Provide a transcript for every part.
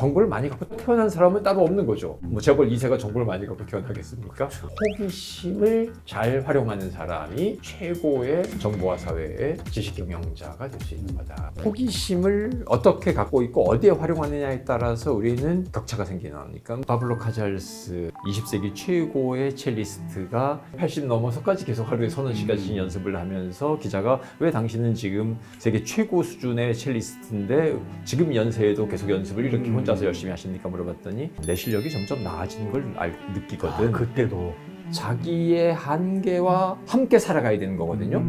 정보를 많이 갖고 태어난 사람은 따로 없는 거죠. 뭐 재벌 2세가 정보를 많이 갖고 태어나겠습니까? 호기심을 잘 활용하는 사람이 최고의 정보화 사회의 지식 경영자가 될 수 있는 거다. 호기심을 어떻게 갖고 있고 어디에 활용하느냐에 따라서 우리는 격차가 생기는 거니까 바블로 카잘스 20세기 최고의 첼리스트가 80 넘어서까지 계속 하루에 서너 시간씩 연습을 하면서 기자가 왜 당신은 지금 세계 최고 수준의 첼리스트인데 지금 연세에도 계속 연습을 이렇게 음. 혼자 서 열심히 하십니까 물어봤더니 내 실력이 점점 나아지는 걸 알, 느끼거든. 아, 그때도 자기의 한계와 함께 살아가야 되는 거거든요.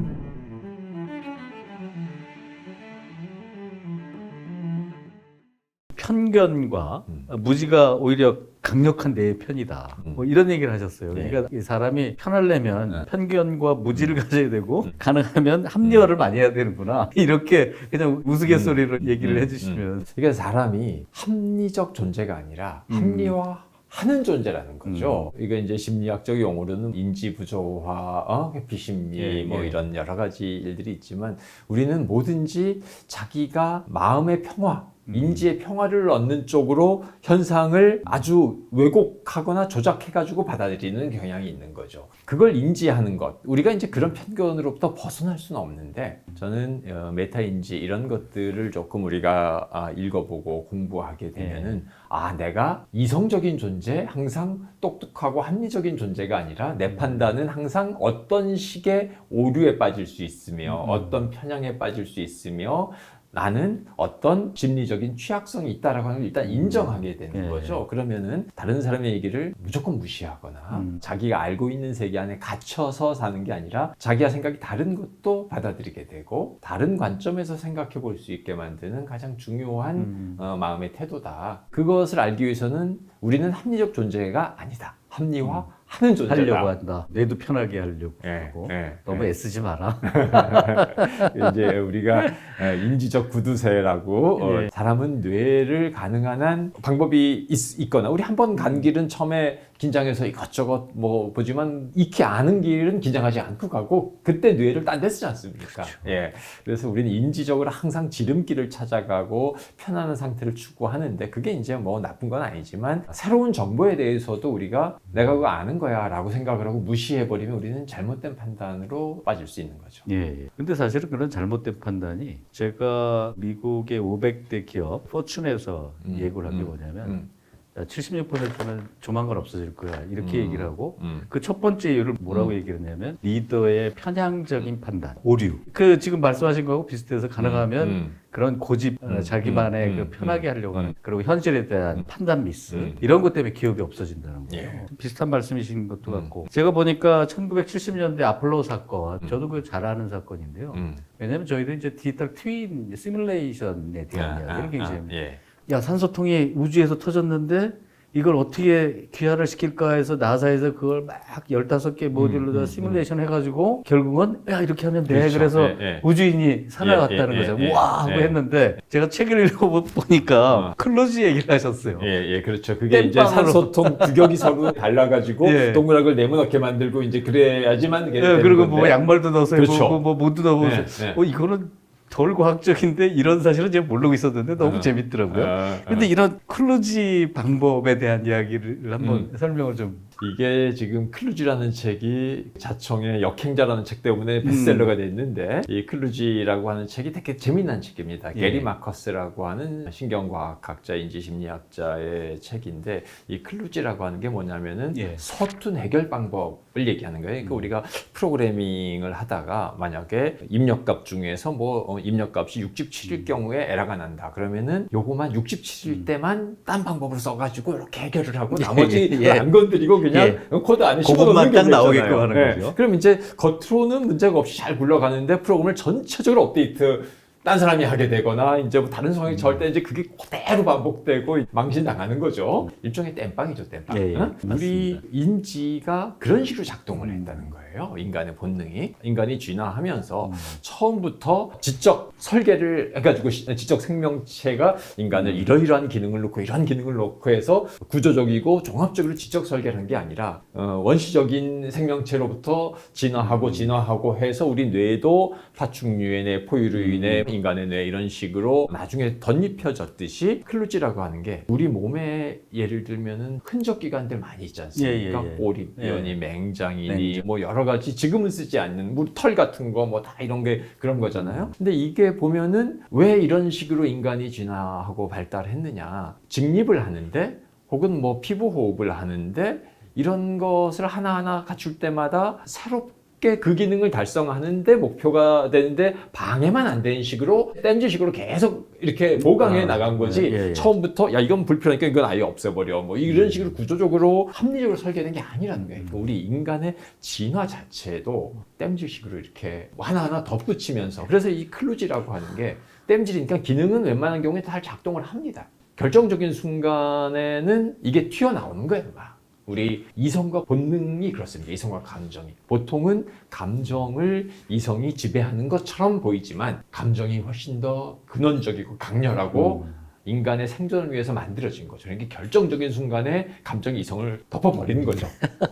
편견과 음. 무지가 오히려 강력한 내 편이다. 음. 뭐 이런 얘기를 하셨어요. 네. 그러니까 이 사람이 편하려면 네. 편견과 무지를 가져야 되고 음. 가능하면 합리화를 많이 해야 되는구나. 이렇게 그냥 우스갯소리로 음. 얘기를 음. 해주시면 그러니까 사람이 합리적 존재가 아니라 음. 합리화 하는 존재라는 거죠. 이게 이제 심리학적 용어로는 인지 부조화, 어? 회피 심리 예, 뭐 예. 이런 여러 가지 일들이 있지만 우리는 뭐든지 자기가 마음의 평화, 음. 인지의 평화를 얻는 쪽으로 현상을 아주 왜곡하거나 조작해가지고 받아들이는 경향이 있는 거죠. 그걸 인지하는 것. 우리가 이제 그런 편견으로부터 벗어날 수는 없는데 저는 어, 메타 인지 이런 것들을 조금 우리가 아, 읽어보고 공부하게 되면은 아 내가 이성적인 존재, 항상 똑똑하고 합리적인 존재가 아니라 내 판단은 항상 어떤 식의 오류에 빠질 수 있으며 음. 어떤 편향에 빠질 수 있으며 나는 어떤 심리적인 취약성이 있다라고 하는 걸 일단 인정하게 되는 예. 거죠. 그러면은 다른 사람의 얘기를 무조건 무시하거나 음. 자기가 알고 있는 세계 안에 갇혀서 사는 게 아니라 자기와 생각이 다른 것도 받아들이게 되고 다른 관점에서 생각해 볼 수 있게 만드는 가장 중요한 음. 어, 마음의 태도다. 그것을 알기 위해서는 우리는 합리적 존재가 아니다. 합리화 하는 존재다. 하려고 한다. 뇌도 편하게 하려고 예, 하고 예, 너무 예. 애쓰지 마라. 이제 우리가 에, 인지적 구두쇠라고 어, 예. 사람은 뇌를 가능한 한 방법이 있, 거나 우리 한 번 간 길은 처음에 긴장해서 이것저것 뭐 보지만 익히 아는 길은 긴장하지 않고 가고 그때 뇌를 딴 데 쓰지 않습니까? 예. 그래서 우리는 인지적으로 항상 지름길을 찾아가고 편안한 상태를 추구하는데 그게 이제 뭐 나쁜 건 아니지만 새로운 정보에 대해서도 우리가 내가 그거 아는 거야 라고 생각을 하고 무시해버리면 우리는 잘못된 판단으로 빠질 수 있는 거죠. 예, 예. 근데 사실은 그런 잘못된 판단이 제가 미국의 500대 기업 포춘에서 음, 예고를 한게 음, 뭐냐면 음, 76%는 조만간 없어질 거야. 이렇게 음, 얘기를 하고 음. 그 첫 번째 이유를 뭐라고 음. 얘기를 했냐면 리더의 편향적인 판단, 오류. 그 지금 말씀하신 거하고 비슷해서 가능하면 음, 그런 고집, 어, 음, 자기만의 음, 그 음, 편하게 음, 하려고 음. 하는 그리고 현실에 대한 음. 판단 미스 음. 이런 것 때문에 기업이 없어진다는 거예요. 예. 비슷한 말씀이신 것도 음. 같고 제가 보니까 1970년대 아폴로 사건 음. 저도 그 잘 아는 사건인데요. 음. 왜냐하면 저희도 이제 디지털 트윈 시뮬레이션에 대한 아, 이야기를 아, 굉장히 아, 예. 야 산소통이 우주에서 터졌는데 이걸 어떻게 귀화를 시킬까 해서 나사에서 그걸 막 15개 모듈로 다 음, 음, 시뮬레이션 해가지고 결국은 야 이렇게 하면 돼 그렇죠. 그래서 예, 예. 우주인이 살아갔다는 예, 예, 거죠 예, 와 하고 예. 했는데 제가 책을 읽어보니까 어. 클로즈 얘기를 하셨어요 예, 예, 그렇죠. 그게 이제. 산소통 규격이 서로 달라가지고 예. 동그랗게 네모나게 만들고 이제 그래야지만 예, 그리고 건데. 뭐 양말도 넣어서 그렇죠. 해보고 뭐 모두 넣어보고 네, 네. 어, 이거는 덜 과학적인데 이런 사실은 제가 모르고 있었는데 너무 어. 재밌더라고요 어, 근데 어. 이런 클로즈 방법에 대한 이야기를 한번 음. 설명을 좀 이게 지금 클루지라는 책이 자청의 역행자라는 책 때문에 베스트셀러가 됐는데 이 클루지라고 하는 책이 되게 재미난 책입니다. 예. 게리 마커스라고 하는 신경과학학자, 인지심리학자의 책인데 이 클루지라고 하는 게 뭐냐면은 예. 서툰 해결 방법을 얘기하는 거예요. 그러니까 음. 우리가 프로그래밍을 하다가 만약에 입력값 중에서 뭐 어, 입력값이 67일 경우에 에러가 난다. 그러면은 요거만 67일 음. 때만 딴 방법으로 써가지고 이렇게 해결을 하고 예, 나머지 예. 안 건드리고 그냥 예. 코드 안에 그것만 딱 나오게끔. 하는 예. 거죠. 그럼 이제 겉으로는 문제가 없이 잘 굴러가는데 프로그램을 전체적으로 업데이트 딴 사람이 하게 되거나 이제 뭐 다른 상황이 음. 때 이제 그게 그대로 반복되고 망신 당하는 거죠. 일종의 땜빵이죠, 땜빵. 예, 예. 응? 우리 맞습니다. 인지가 그런 식으로 작동을 음. 한다는 거예요. 인간의 본능이 인간이 진화하면서 음. 처음부터 지적 설계를 해가지고 시- 지적 생명체가 인간을 음. 이러이러한 기능을 놓고 이러한 기능을 놓고 해서 구조적이고 종합적으로 지적 설계를 한 게 아니라 어, 원시적인 생명체로부터 진화하고 음. 진화하고 해서 우리 뇌도 파충류의 뇌, 포유류인의 인간의 뇌 이런 식으로 나중에 덧입혀졌듯이 클루지라고 하는 게 우리 몸에 예를 들면은 흔적 기관들 많이 있지 않습니까? 예, 예, 예. 꼬리뼈니 예. 맹장이니 맹장. 뭐 여러 가지 지금은 쓰지 않는 털 같은 거 뭐 다 이런 게 그런 거잖아요. 근데 이게 보면은 왜 이런 식으로 인간이 진화하고 발달했느냐? 직립을 하는데 혹은 뭐 피부 호흡을 하는데 이런 것을 하나하나 갖출 때마다 새롭 게 그 기능을 달성하는데 목표가 되는데 방해만 안 되는 식으로 땜질식으로 계속 이렇게 보강해 아, 나간 거지 예, 예. 처음부터 야 이건 불편하니까 이건 아예 없애버려 뭐 이런 식으로 구조적으로 합리적으로 설계된 게 아니라는 거예요. 그러니까 우리 인간의 진화 자체도 땜질식으로 이렇게 하나하나 덧붙이면서 그래서 이 클루지라고 하는 게 땜질이니까 기능은 웬만한 경우에 다 작동을 합니다. 결정적인 순간에는 이게 튀어나오는 거예요. 막. 우리 이성과 본능이 그렇습니다. 이성과 감정이. 보통은 감정을 이성이 지배하는 것처럼 보이지만 감정이 훨씬 더 근원적이고 강렬하고 인간의 생존을 위해서 만들어진 거죠. 그러니까 결정적인 순간에 감정이 이성을 덮어버리는 거죠.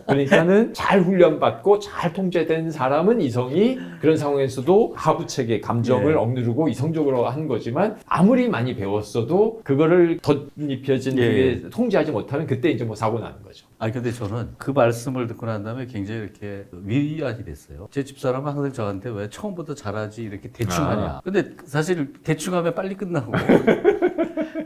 그러니까는 잘 훈련받고 잘 통제된 사람은 이성이 그런 상황에서도 하부책의 감정을 예. 억누르고 이성적으로 하는 거지만 아무리 많이 배웠어도 그거를 덧입혀진 예. 그게 통제하지 못하면 그때 이제 뭐 사고 나는 거죠. 아 근데 저는 그 말씀을 듣고 난 다음에 굉장히 이렇게 위안이 됐어요. 제 집사람은 항상 저한테 왜 처음부터 잘하지 이렇게 대충 아. 하냐. 근데 사실 대충 하면 빨리 끝나고.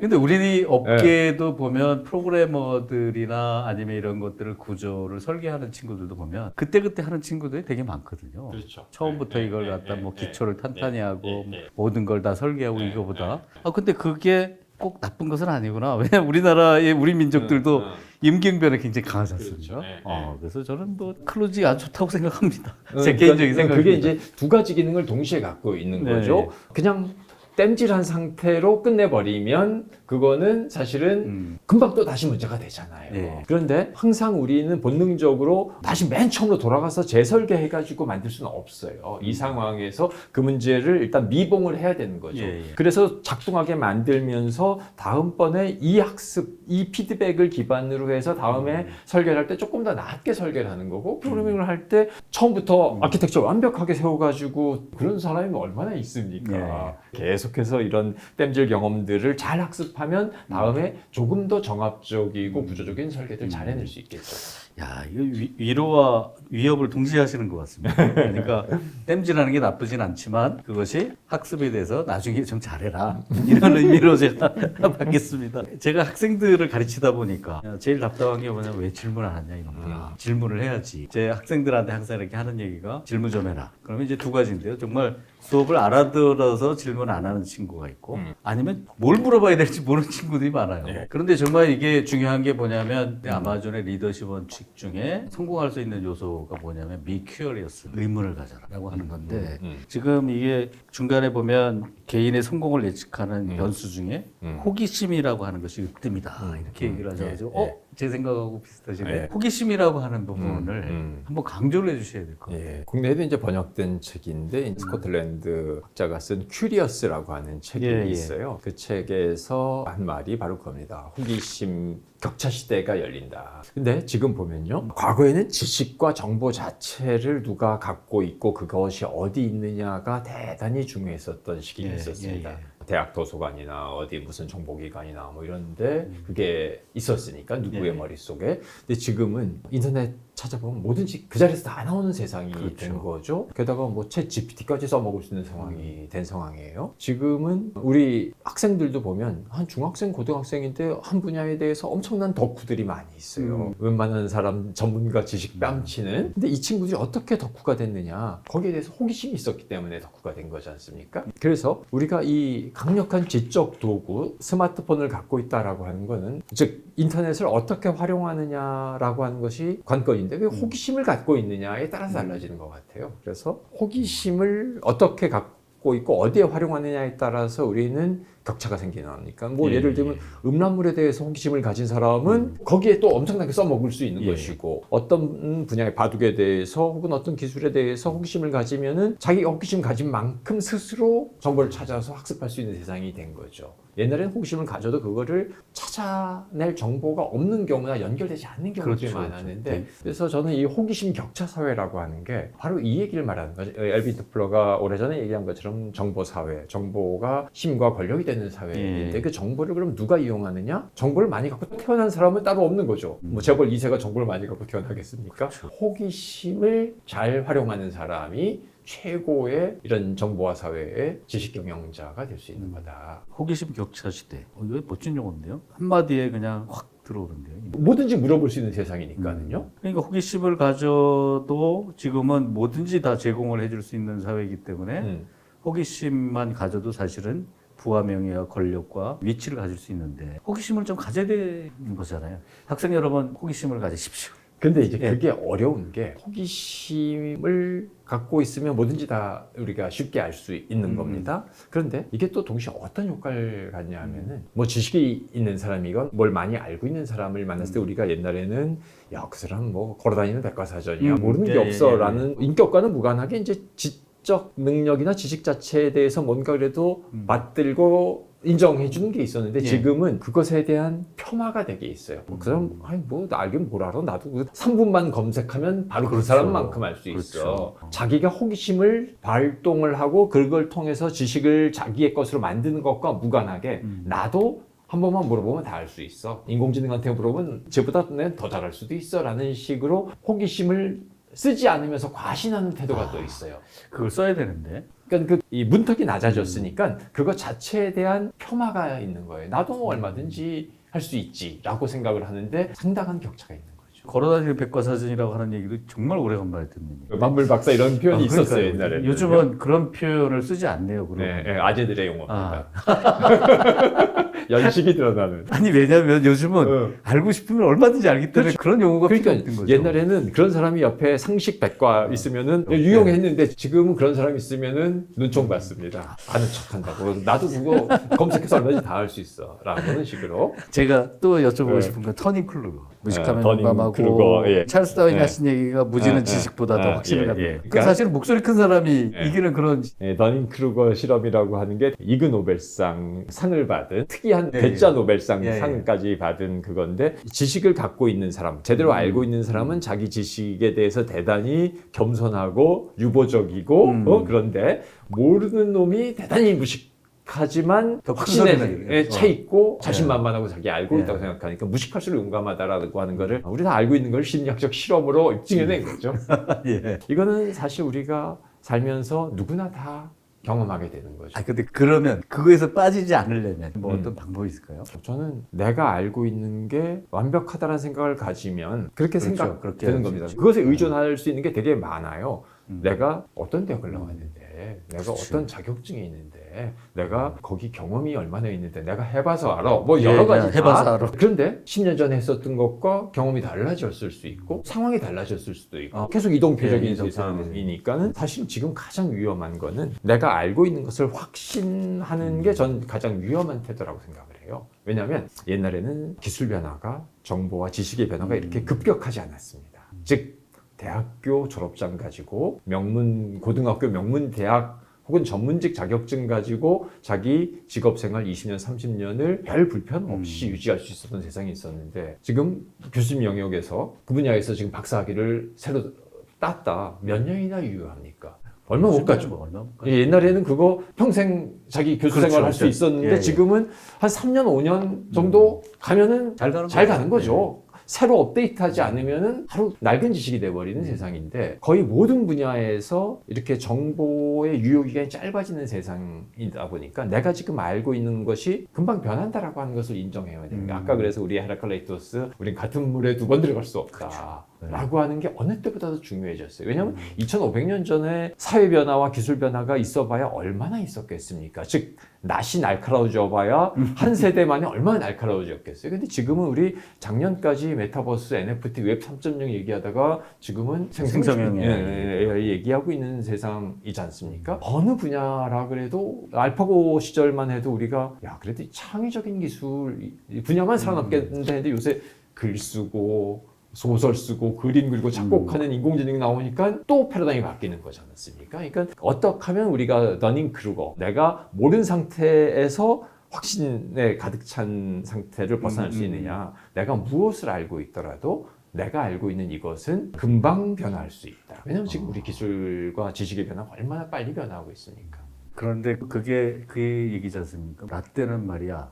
근데 우리 업계도 보면 프로그래머들이나 아니면 이런 것들을 구조를 설계하는 친구들도 보면 그때그때 하는 친구들이 되게 많거든요. 그렇죠. 처음부터 네, 이걸 네, 갖다 네, 뭐 네, 기초를 탄탄히 네, 하고 네, 네. 모든 걸 다 설계하고 네, 이거보다. 네, 아 근데 그게 꼭 나쁜 것은 아니구나. 왜냐면 우리나라의 우리 민족들도. 임기응변에 굉장히 강하지 않습니까? 그렇죠. 네, 어, 그래서 저는 뭐 클로지 아주 좋다고 생각합니다. 어, 제 그러니까 개인적인 생각입니다. 그게 이제 두 가지 기능을 동시에 갖고 있는 네. 거죠. 그냥 땜질한 상태로 끝내버리면 그거는 사실은 음. 금방 또 다시 문제가 되잖아요. 네. 그런데 항상 우리는 본능적으로 다시 맨 처음으로 돌아가서 재설계해가지고 만들 수는 없어요. 이 상황에서 그 문제를 일단 미봉을 해야 되는 거죠. 예, 예. 그래서 작동하게 만들면서 다음번에 이 학습, 이 피드백을 기반으로 해서 다음에 음. 설계를 할 때 조금 더 낮게 설계를 하는 거고 프로그래밍을 할 때 처음부터 음. 아키텍처 완벽하게 세워가지고 그런 사람이 얼마나 있습니까? 예. 계속해서 이런 땜질 경험들을 잘 학습하면 다음에 조금 더 정합적이고 음. 구조적인 설계를 잘 해낼 수 있겠죠. 야, 이거 위, 위로와 위협을 동시에 하시는 것 같습니다. 그러니까 땜질하는 게 나쁘진 않지만 그것이 학습에 대해서 나중에 좀 잘해라 이런 의미로 제가 받겠습니다. 제가 학생들을 가르치다 보니까 제일 답답한 게 뭐냐면 왜 질문 안 하냐 이놈들아. 질문을 해야지. 제 학생들한테 항상 이렇게 하는 얘기가 질문 좀 해라. 그러면 이제 두 가지인데요. 정말 수업을 알아들어서 질문 안 하는 친구가 있고 음. 아니면 뭘 물어봐야 될지 모르는 친구들이 많아요. 네. 그런데 정말 이게 중요한 게 뭐냐면 아마존의 리더십 원칙 중에 성공할 수 있는 요소가 뭐냐면 be curious 의문을 가져라라고 하는 건데 음. 지금 이게 중간에 보면 개인의 성공을 예측하는 음. 변수 중에 음. 호기심이라고 하는 것이 으뜸이다 음. 이렇게 얘기를 하셔가지고 예, 예. 어? 제 생각하고 비슷하시네 예. 호기심이라고 하는 부분을 음. 한번 강조를 해주셔야 될 것 같아요 예, 국내에도 이제 번역된 책인데 음. 스코틀랜드 학자가 쓴 큐리어스라고 하는 책이 예, 예. 있어요. 그 책에서 한 말이 바로 그겁니다. 호기심 격차 시대가 열린다. 근데 지금 보면요. 과거에는 지식과 정보 자체를 누가 갖고 있고 그것이 어디 있느냐가 대단히 중요했었던 시기가 예, 있었습니다. 예, 예. 대학 도서관이나 어디 무슨 정보기관이나 뭐 이런데 그게 있었으니까 누구의 예. 머릿속에 근데 지금은 인터넷 찾아보면 뭐든지 그 자리에서 다 나오는 세상이 그렇죠. 된 거죠. 게다가 뭐챗 GPT까지 써먹을 수 있는 상황이 된 상황이에요. 지금은 우리 학생들도 보면 한 중학생, 고등학생인데 한 분야에 대해서 엄청난 덕후들이 많이 있어요. 웬만한 사람 전문가 지식 뺨치는. 근데 이 친구들이 어떻게 덕후가 됐느냐? 거기에 대해서 호기심이 있었기 때문에 덕후가 된 거지 않습니까? 그래서 우리가 이 강력한 지적 도구 스마트폰을 갖고 있다라고 하는 거는 즉 인터넷을 어떻게 활용하느냐라고 하는 것이 관건인데 그 호기심을 갖고 있느냐에 따라서 달라지는 것 같아요. 그래서 호기심을 어떻게 갖고 있고 어디에 활용하느냐에 따라서 우리는 격차가 생기니까 뭐 예. 예를 들면 음란물에 대해서 호기심을 가진 사람은 거기에 또 엄청나게 써먹을 수 있는 예. 것이고 어떤 분야의 바둑에 대해서 혹은 어떤 기술에 대해서 호기심을 가지면은 자기 호기심 가진 만큼 스스로 정보를 찾아서 학습할 수 있는 세상이 된 거죠. 옛날에는 호기심을 가져도 그거를 찾아낼 정보가 없는 경우나 연결되지 않는 경우들이 그렇죠, 많았는데 그렇죠. 네. 그래서 저는 이 호기심 격차 사회라고 하는 게 바로 이 얘기를 말하는 거죠. 엘빈 토플러가 오래전에 얘기한 것처럼 정보 사회, 정보가 힘과 권력이 되는 사회인데 예. 그 정보를 그럼 누가 이용하느냐? 정보를 많이 갖고 태어난 사람은 따로 없는 거죠. 음. 뭐 재벌 2세가 정보를 많이 갖고 태어나겠습니까? 그렇죠. 호기심을 잘 활용하는 사람이 최고의 이런 정보화 사회의 지식 경영자가 될 수 있는 음. 거다. 호기심 격차 시대. 어, 이거 멋진 용어인데요. 한마디에 그냥 확 들어오는데요. 뭐든지 물어볼 수 있는 세상이니까는요. 그러니까 호기심을 가져도 지금은 뭐든지 다 제공을 해줄 수 있는 사회이기 때문에 음. 호기심만 가져도 사실은 부와 명예와 권력과 위치를 가질 수 있는데 호기심을 좀 가져야 되는 거잖아요. 학생 여러분 호기심을 가지십시오. 근데 이제 예. 그게 어려운 게 호기심을 갖고 있으면 뭐든지 다 우리가 쉽게 알 수 있는 음. 겁니다. 그런데 이게 또 동시에 어떤 효과를 갖냐 하면은 뭐 지식이 있는 사람이건 뭘 많이 알고 있는 사람을 만났을 때 우리가 옛날에는 야, 그 사람 뭐 걸어다니는 백과사전이야. 음. 모르는 예, 게 예, 없어라는 인격과는 무관하게 이제 지 적 능력이나 지식 자체에 대해서 뭔가 그래도 음. 맞들고 인정해 주는 게 있었는데 예. 지금은 그것에 대한 겸화가 되게 있어요. 뭐그 사람 아니 뭐나 알긴 뭘 알아. 나도 그 3분만 검색하면 바로 그 그렇죠. 사람만큼 알 수 있어. 그렇죠. 자기가 호기심을 발동을 하고 그걸 통해서 지식을 자기의 것으로 만드는 것과 무관하게 음. 나도 한 번만 물어보면 다 알 수 있어. 인공지능한테 물어보면 쟤보다 더 잘할 수도 있어. 라는 식으로 호기심을 쓰지 않으면서 과신하는 태도가 또 있어요. 그걸 써야 되는데. 그러니까 그 이 문턱이 낮아졌으니까 음. 그거 자체에 대한 폄하가 있는 거예요. 나도 뭐 얼마든지 할 수 있지라고 생각을 하는데 상당한 격차가 있는 거죠. 걸어다니는 백과사전이라고 하는 얘기도 정말 오래간만에 듣는 얘기. 만물 박사 이런 표현이 아, 있었어요. 옛날에. 요즘은 그런 표현을 쓰지 않네요. 그럼. 네, 네, 아재들의 용어입니다. 아. 연식이 드러나는. 아니 왜냐하면 요즘은 어. 알고 싶으면 얼마든지 알기 때문에 그런 용어가 필요 그러니까 없는 거죠. 옛날에는 그런 사람이 옆에 상식 백과 있으면은 유용했는데 지금은 그런 사람이 있으면은 눈총 받습니다. 아는 척한다고. 나도 그거 검색해서 얼마든지 다 할 수 있어.라는 식으로. 제가 또 여쭤보고 네. 싶은 건 터닝 클루거 무식하면 터닝 공감하고 클루거, 예. 찰스 다윈이 네. 하신 얘기가 무지는 네, 지식보다 네. 더 아, 확신을 예, 갖는다. 예. 그 그러니까- 사실은 목소리 큰 사람이 네. 이기는 그런 예, 더닝 크루거 실험이라고 하는 게 이그 노벨상 상을 받은 특이한 예, 대자 예. 노벨상 예, 예. 상까지 받은 그건데 지식을 갖고 있는 사람, 제대로 음. 알고 있는 사람은 자기 지식에 대해서 대단히 겸손하고 유보적이고 음. 어, 그런데 모르는 놈이 대단히 무식 하지만 더 확신에 예. 차 있고 자신만만하고 자기 알고 예. 있다고 생각하니까 무식할수록 용감하다라고 하는 거를 우리 다 알고 있는 걸 심리학적 실험으로 입증해낸 거죠. 예. 이거는 사실 우리가 살면서 누구나 다 경험하게 되는 거죠. 아 근데 그러면 그거에서 빠지지 않으려면 뭐 음. 어떤 방법이 있을까요? 저는 내가 알고 있는 게 완벽하다는 생각을 가지면 그렇게 그렇죠. 생각 그렇게 되는 해야지. 겁니다. 그것에 의존할 수 있는 게 되게 많아요. 음. 내가 어떤 대학을 나왔는데, 내가 그렇지. 어떤 자격증이 있는데, 내가 거기 경험이 얼마나 있는데, 내가 해봐서 알아. 뭐 예, 여러 가지 다. 해봐서 알아. 그런데 10년 전에 했었던 것과 경험이 달라졌을 수 있고, 상황이 달라졌을 수도 있고, 어. 계속 이동표적인 예, 이동- 세상이니까는 사실 지금 가장 위험한 거는 내가 알고 있는 것을 확신하는 게 전 가장 위험한 태도라고 생각을 해요. 왜냐하면 옛날에는 기술 변화가 정보와 지식의 변화가 이렇게 음. 급격하지 않았습니다. 즉 대학교 졸업장 가지고 명문 고등학교 명문 대학 혹은 전문직 자격증 가지고 자기 직업 생활 20년, 30년을 별 불편 없이 음. 유지할 수 있었던 세상이 있었는데 지금 교수님 영역에서 그 분야에서 지금 박사학위를 새로 땄다. 몇 년이나 유효합니까? 얼마 못 가죠. 뭐 얼마 못 가죠. 예, 옛날에는 그거 평생 자기 교수 그렇죠, 생활 할수 그렇죠. 있었는데 예, 예. 지금은 한 3년, 5년 정도 가면은 잘 가는 잘. 가는 거죠. 새로 업데이트하지 않으면은 하루 낡은 지식이 돼버리는 세상인데 거의 모든 분야에서 이렇게 정보의 유효 기간이 짧아지는 세상이다 보니까 내가 지금 알고 있는 것이 금방 변한다라고 하는 것을 인정해야 됩니다. 음. 아까 그래서 우리 헤라클레이토스 우린 같은 물에 두 번 들어갈 수 없다. 라고 하는 게 어느 때보다도 중요해졌어요. 왜냐하면 2500년 전에 사회 변화와 기술 변화가 있어봐야 얼마나 있었겠습니까? 즉 낯이 날카로워져봐야 한 세대 만에 얼마나 날카로워졌겠어요. 근데 지금은 우리 작년까지 메타버스, NFT, 웹 3.0 얘기하다가 지금은 생성형 예, 예, 예, 얘기하고 있는 세상이지 않습니까? 어느 분야라 그래도 알파고 시절만 해도 우리가 야 그래도 이 창의적인 기술 이 분야만 살아남겠는데 했는데 요새 글 쓰고 소설 쓰고 그림 그리고 작곡하는 인공지능이 나오니까 또 패러다임이 바뀌는 거지 않습니까? 그러니까 어떻게 하면 우리가 너닝 크루거 내가 모르는 상태에서 확신에 가득 찬 상태를 벗어날 수 음, 음. 있느냐 내가 무엇을 알고 있더라도 내가 알고 있는 이것은 금방 변화할 수 있다. 왜냐하면 지금 우리 기술과 지식의 변화가 얼마나 빨리 변화하고 있으니까. 그런데 그게 그 얘기지 않습니까? 라떼는 말이야.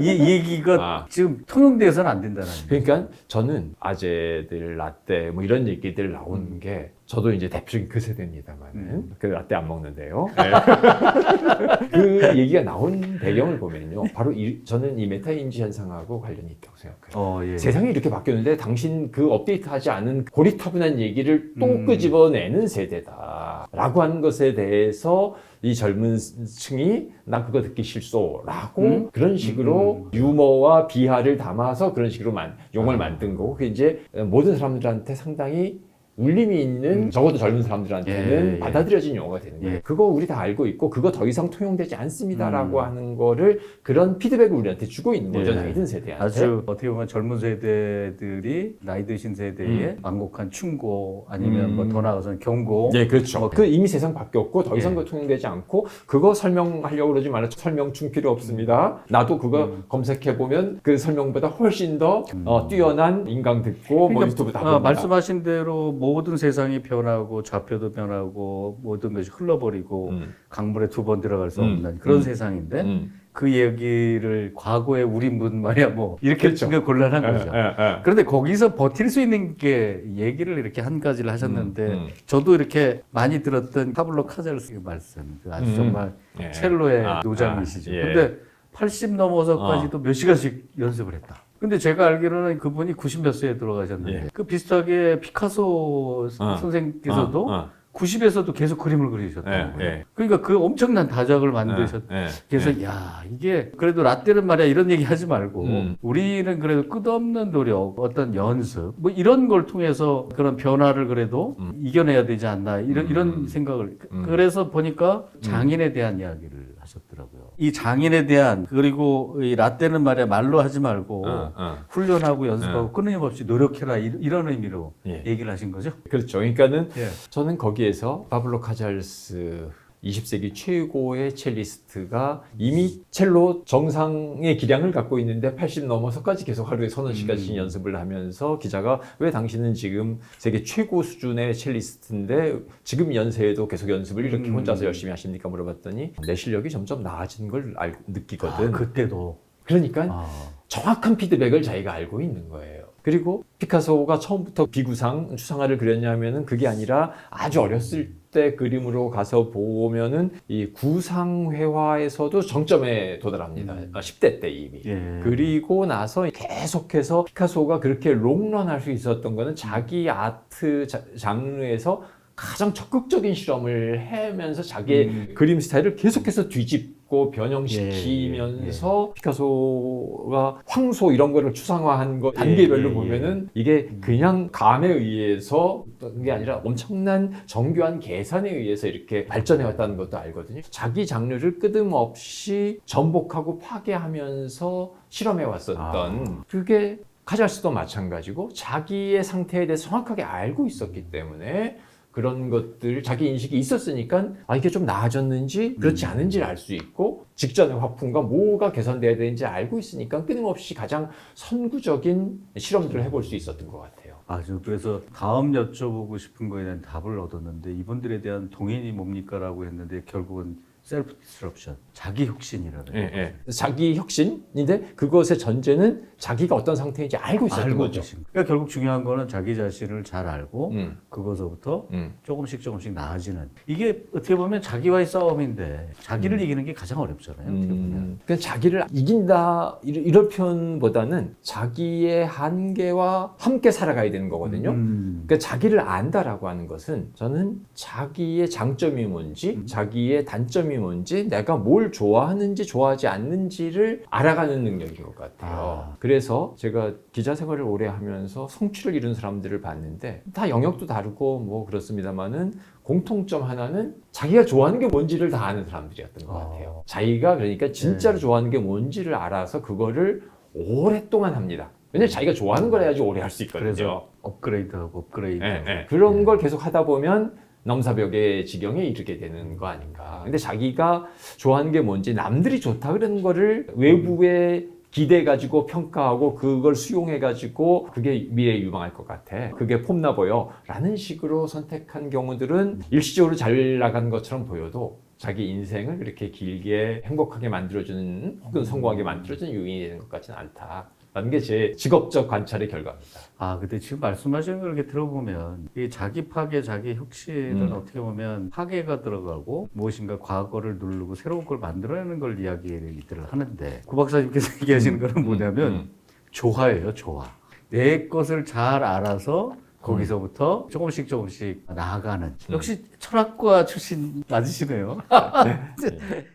이 얘기가 아. 지금 통용돼서는 안 된다는 얘기. 그러니까 저는 아재들 라떼 뭐 이런 얘기들 나오는 게 저도 이제 대표적인 그 세대입니다만은 음. 그 라떼 안 먹는데요. 그 얘기가 나온 배경을 보면요. 바로 이, 저는 이 메타인지 현상하고 관련이 있다고 생각해요. 어, 예. 세상이 이렇게 바뀌었는데 당신 그 업데이트하지 않은 고리타분한 얘기를 또 음. 끄집어내는 세대다라고 하는 것에 대해서 이 젊은 층이 나 그거 듣기 싫소라고 음? 그런 식으로 유머와 비하를 담아서 그런 식으로 만, 용어를 아. 만든 거고 그게 이제 모든 사람들한테 상당히 울림이 있는 적어도 젊은 사람들한테는 음. 예, 예. 받아들여진 용어가 되는 거예요. 예. 그거 우리 다 알고 있고 그거 더 이상 통용되지 않습니다라고 음. 하는 거를 그런 피드백을 우리한테 주고 있는 거죠 예. 나이 든 세대한테. 아주 어떻게 보면 젊은 세대들이 나이 드신 세대에 완곡한 충고 아니면 뭐 음. 더 나아가서는 경고 네, 그렇죠. 뭐 그 이미 세상 바뀌었고 더 이상 예. 그 통용되지 않고 그거 설명하려고 그러지 말아 설명충 필요 없습니다. 나도 그거 음. 검색해 보면 그 설명보다 훨씬 더 음. 어, 뛰어난 인강 듣고 뭐 유튜브 다 어, 봅니다. 말씀하신 대로 모든 세상이 변하고 좌표도 변하고 모든 것이 흘러버리고 음. 강물에 두 번 들어갈 수 음. 없는 그런 음. 세상인데 음. 그 얘기를 과거에 우리 문 말이야 뭐 이렇게 그렇죠. 곤란한 예, 거죠. 예, 예. 그런데 거기서 버틸 수 있는 게 얘기를 이렇게 한 가지를 하셨는데 음, 음. 저도 이렇게 많이 들었던 파블로 카잘스의 말씀 그 아주 음. 정말 예. 첼로의 아, 노장이시죠. 아, 예. 근데 80 넘어서까지도 몇 시간씩 연습을 했다. 근데 제가 알기로는 그분이 90몇 세에 돌아가셨는데 예. 그 비슷하게 피카소 어. 선생께서도 어, 어. 90에서도 계속 그림을 그리셨다고. 예, 예. 그러니까 그 엄청난 다작을 만드셨. 예, 예. 그래서 야 이게 그래도 라떼는 말이야 이런 얘기 하지 말고 음. 우리는 그래도 끝없는 노력 어떤 연습 뭐 이런 걸 통해서 그런 변화를 그래도 음. 이겨내야 되지 않나 이런 음. 이런 생각을 음. 그래서 보니까 장인에 대한 이야기를 하셨더라고요 이 장인에 대한 그리고 이 라떼는 말이야 말로 하지 말고 어, 어. 훈련하고 연습하고 끊임없이 노력해라 이- 이런 의미로 예. 얘기를 하신 거죠 그렇죠. 그러니까는 예. 저는 거기에서 파블로 카잘스 20세기 최고의 첼리스트가 이미 첼로 정상의 기량을 갖고 있는데 80 넘어서까지 계속 하루에 서너 시간씩 음. 연습을 하면서 기자가 왜 당신은 지금 세계 최고 수준의 첼리스트인데 지금 연세에도 계속 연습을 이렇게 음. 혼자서 열심히 하십니까 물어봤더니 내 실력이 점점 나아진 걸 알고 느끼거든. 아, 그때도 그러니까 아. 정확한 피드백을 자기가 알고 있는 거예요. 그리고 피카소가 처음부터 비구상, 추상화를 그렸냐면은 그게 아니라 아주 어렸을 때 그림으로 가서 보면은 이 구상회화에서도 정점에 도달합니다. 음. 아, 10대 때 이미. 예. 그리고 나서 계속해서 피카소가 그렇게 롱런할 수 있었던 거는 자기 아트 자- 장르에서 가장 적극적인 실험을 해면서 자기의 음. 그림 스타일을 계속해서 뒤집 고 변형시키면서 예, 피카소가 황소 이런 거를 추상화한 거 단계별로 예, 예. 보면은 이게 그냥 감에 의해서 어떤 게 아니라 엄청난 정교한 계산에 의해서 이렇게 발전해 왔다는 것도 알거든요. 자기 장르를 끝임없이 전복하고 파괴하면서 실험해 왔었던 아. 그게 카잘스도 마찬가지고 자기의 상태에 대해서 정확하게 알고 있었기 때문에 그런 것들 자기 인식이 있었으니까 아 이게 좀 나아졌는지 그렇지 않은지를 알 수 있고 직전의 화풍과 뭐가 개선돼야 되는지 알고 있으니까 끊임없이 가장 선구적인 실험들을 해볼 수 있었던 것 같아요. 아, 저 그래서 다음 여쭤보고 싶은 거에 대한 답을 얻었는데 이분들에 대한 동인이 뭡니까라고 했는데 결국은 셀프 디스럽션, 자기 혁신이라는 예, 예. 자기 혁신인데 그것의 전제는 자기가 어떤 상태인지 알고 있었던 알고 거죠. 계신. 그러니까 결국 중요한 거는 자기 자신을 잘 알고 음, 그것서부터 음. 조금씩 조금씩 나아지는 이게 어떻게 보면 자기와의 싸움인데 자기를 이기는 게 가장 어렵잖아요. 어떻게 보면. 음, 그냥 자기를 이긴다 이럴, 이럴 표현보다는 자기의 한계와 함께 살아가야 되는 거거든요. 음. 그러니까 자기를 안다라고 하는 것은 저는 자기의 장점이 뭔지, 음. 자기의 단점이 뭔지, 내가 뭘 좋아하는지 좋아하지 않는지를 알아가는 능력인 것 같아요. 아. 그래서 제가 기자 생활을 오래 하면서 성취를 이룬 사람들을 봤는데 다 영역도 다르고 뭐 그렇습니다만은 공통점 하나는 자기가 좋아하는 게 뭔지를 다 아는 사람들이었던 것 아. 같아요. 자기가 그러니까 진짜로 네. 좋아하는 게 뭔지를 알아서 그거를 오랫동안 합니다. 왜냐면 자기가 좋아하는 걸 해야지 오래 할 수 있거든요. 그래서 업그레이드하고 업그레이드. 예, 예. 그런 걸 계속 하다 보면 넘사벽의 지경에 이르게 되는 거 아닌가. 근데 자기가 좋아하는 게 뭔지 남들이 좋다 그러는 거를 외부에 기대 가지고 평가하고 그걸 수용해 가지고 그게 미래에 유망할 것 같아. 그게 폼나 보여. 라는 식으로 선택한 경우들은 일시적으로 잘 나간 것처럼 보여도 자기 인생을 그렇게 길게 행복하게 만들어주는 혹은 성공하게 만들어주는 요인이 되는 것 같지는 않다. 라는 게 제 직업적 관찰의 결과입니다. 아, 근데 지금 말씀하시는 걸 이렇게 들어보면 이 자기 파괴, 자기 혁신은 음. 어떻게 보면 파괴가 들어가고 무엇인가 과거를 누르고 새로운 걸 만들어내는 걸 이야기를 하는데 구 박사님께서 얘기하시는 거는 뭐냐면 음. 조화예요, 조화. 내 것을 잘 알아서 거기서부터 조금씩 조금씩 나아가는. 역시 철학과 출신 맞으시네요.